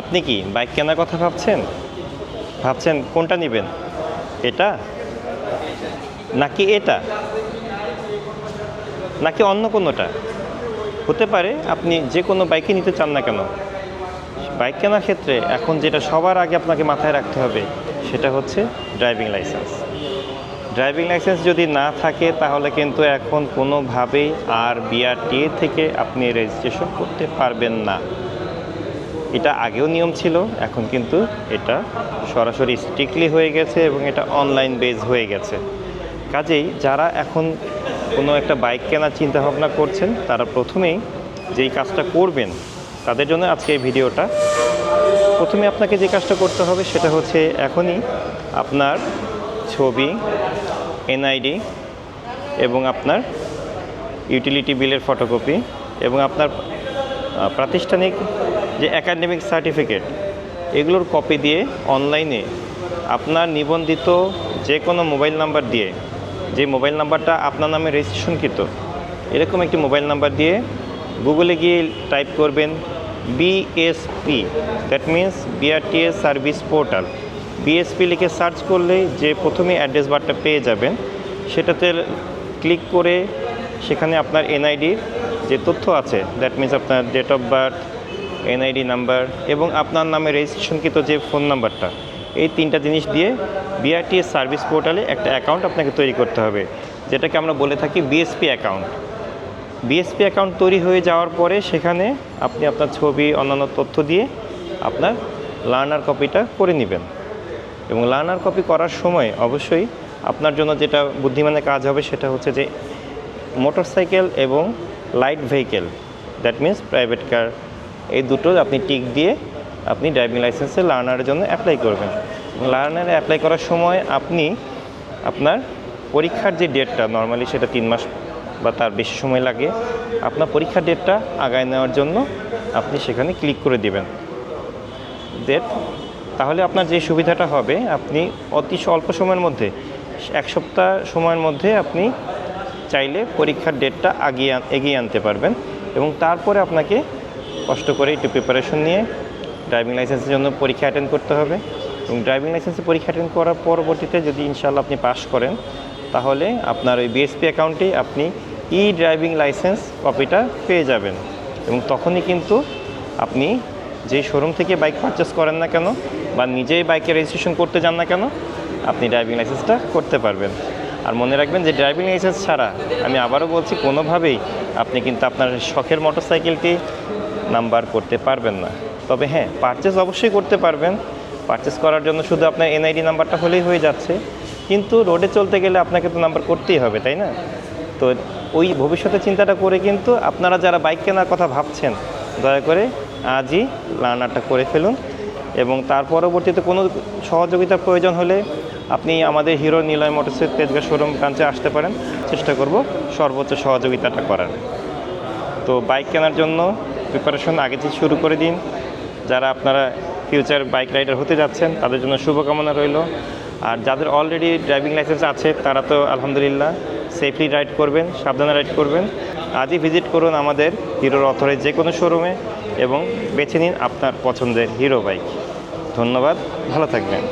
আপনি কি বাইক কেনার কথা ভাবছেন? ভাবছেন কোনটা নেবেন? এটা? নাকি এটা? নাকি অন্য কোনোটা? হতে পারে আপনি যে কোনো বাইকই নিতে চান না কেন। বাইক কেনার ক্ষেত্রে এখন যেটা সবার আগে আপনাকে মাথায় রাখতে হবে, সেটা হচ্ছে ড্রাইভিং লাইসেন্স ড্রাইভিং লাইসেন্স যদি না থাকে, তাহলে কিন্তু এখন কোনোভাবেই আর বিআরটিএ থেকে আপনি রেজিস্ট্রেশন করতে পারবেন না। এটা আগেও নিয়ম ছিল, এখন কিন্তু এটা সরাসরি স্ট্রিক্টলি হয়ে গেছে এবং এটা অনলাইন বেজ হয়ে গেছে। কাজেই যারা এখন কোনো একটা বাইক কেনার চিন্তা ভাবনা করছেন, তারা প্রথমেই যেই কাজটা করবেন, তাদের জন্য আজকে এই ভিডিওটা। প্রথমে আপনাকে যে কাজটা করতে হবে সেটা হচ্ছে এখনই আপনার ছবি এনআইডি এবং আপনার ইউটিলিটি বিলের ফটোকপি এবং আপনার প্রাতিষ্ঠানিক যে একাডেমিক সার্টিফিকেট এগুলোর কপি দিয়ে অনলাইনে আপনার নিবন্ধিত যে কোনো মোবাইল নাম্বার দিয়ে, যে মোবাইল নাম্বারটা আপনার নামে রেজিস্ট্রেশনকৃত এরকম একটি মোবাইল নাম্বার দিয়ে গুগলে গিয়ে টাইপ করবেন BSP that means BRTS service portal BSP লিখে সার্চ করলেই যে প্রথমে অ্যাড্রেস বারটা পেয়ে যাবেন, সেটাতে ক্লিক করে সেখানে আপনার এনআইডির যে তথ্য আছে দ্যাট মিন্স আপনার date of birth NID number এবং আপনার নামে রেজিস্ট্রেশনকৃত যে ফোন নাম্বারটা, এই তিনটা জিনিস দিয়ে বিআরটিএস সার্ভিস পোর্টালে একটা অ্যাকাউন্ট আপনাকে তৈরি করতে হবে, যেটাকে আমরা বলে থাকি বিএসপি অ্যাকাউন্ট। বিএসপি অ্যাকাউন্ট তৈরি হয়ে যাওয়ার পরে সেখানে আপনি আপনার ছবি, অন্যান্য তথ্য দিয়ে আপনার লার্নার কপিটা করে নেবেন। এবং লার্নার কপি করার সময় অবশ্যই আপনার জন্য যেটা বুদ্ধিমানের কাজ হবে সেটা হচ্ছে যে মোটরসাইকেল এবং light vehicle that means private car এই দুটো আপনি টিক দিয়ে আপনি ড্রাইভিং লাইসেন্সে লার্নারের জন্য অ্যাপ্লাই করবেন। লার্নারে অ্যাপ্লাই করার সময় আপনি আপনার পরীক্ষার যে ডেটটা, নর্মালি সেটা তিন মাস বা তার বেশি সময় লাগে, আপনার পরীক্ষার ডেটটা আগায় নেওয়ার জন্য আপনি সেখানে ক্লিক করে দিবেন। ডেট তাহলে আপনার যে সুবিধাটা হবে, আপনি অতি অল্প সময়ের মধ্যে, এক সপ্তাহ সময়ের মধ্যে আপনি চাইলে পরীক্ষার ডেটটা আগিয়ে এগিয়ে আনতে পারবেন এবং তারপরে আপনাকে কষ্ট করে একটু প্রিপারেশন নিয়ে ড্রাইভিং লাইসেন্সের জন্য পরীক্ষা অ্যাটেন্ড করতে হবে। এবং ড্রাইভিং লাইসেন্সে পরীক্ষা অ্যাটেন্ড করার পরবর্তীতে যদি ইনশাল্লাহ আপনি পাস করেন, তাহলে আপনার ওই বিএসপি অ্যাকাউন্টে আপনি ই ড্রাইভিং লাইসেন্স কপিটা পেয়ে যাবেন। এবং তখনই কিন্তু আপনি যে শোরুম থেকে বাইক পারচেস করেন না কেন বা নিজেই বাইকে রেজিস্ট্রেশন করতে যান না কেন, আপনি ড্রাইভিং লাইসেন্সটা করতে পারবেন। আর মনে রাখবেন যে ড্রাইভিং লাইসেন্স ছাড়া, আমি আবারও বলছি, কোনোভাবেই আপনি কিন্তু আপনার শখের মোটরসাইকেলটি নাম্বার করতে পারবেন না। তবে হ্যাঁ পারচেস অবশ্যই করতে পারবেন। পারচেস করার জন্য শুধু আপনার এনআইডি নাম্বারটা হলেই হয়ে যাচ্ছে। কিন্তু রোডে চলতে গেলে আপনাকে তো নাম্বার করতেই হবে, তাই না? তো ওই ভবিষ্যতে চিন্তাটা করে কিন্তু আপনারা যারা বাইক কেনার কথা ভাবছেন, দয়া করে আজই লার্নারটা করে ফেলুন। এবং তার পরবর্তীতে কোনো সহযোগিতার প্রয়োজন হলে আপনি আমাদের হিরো নিলয় মোটরসের তেজগাঁ শোরুম ব্রাঞ্চে আসতে পারেন। চেষ্টা করব সর্বোচ্চ সহযোগিতাটা করার। তো বাইক কেনার জন্য প্রিপারেশন আগে থেকে শুরু করে দিন। যারা আপনারা ফিউচার বাইক রাইডার হতে যাচ্ছেন, তাদের জন্য শুভকামনা রইল। আর যাদের অলরেডি ড্রাইভিং লাইসেন্স আছে, তারা তো আলহামদুলিল্লাহ সেফলি রাইড করবেন, সাবধানে রাইড করবেন। আজই ভিজিট করুন আমাদের হিরোর অথরের যে কোনো শোরুমে এবং বেছে নিন আপনার পছন্দের হিরো বাইক ধন্যবাদ, ভালো থাকবেন।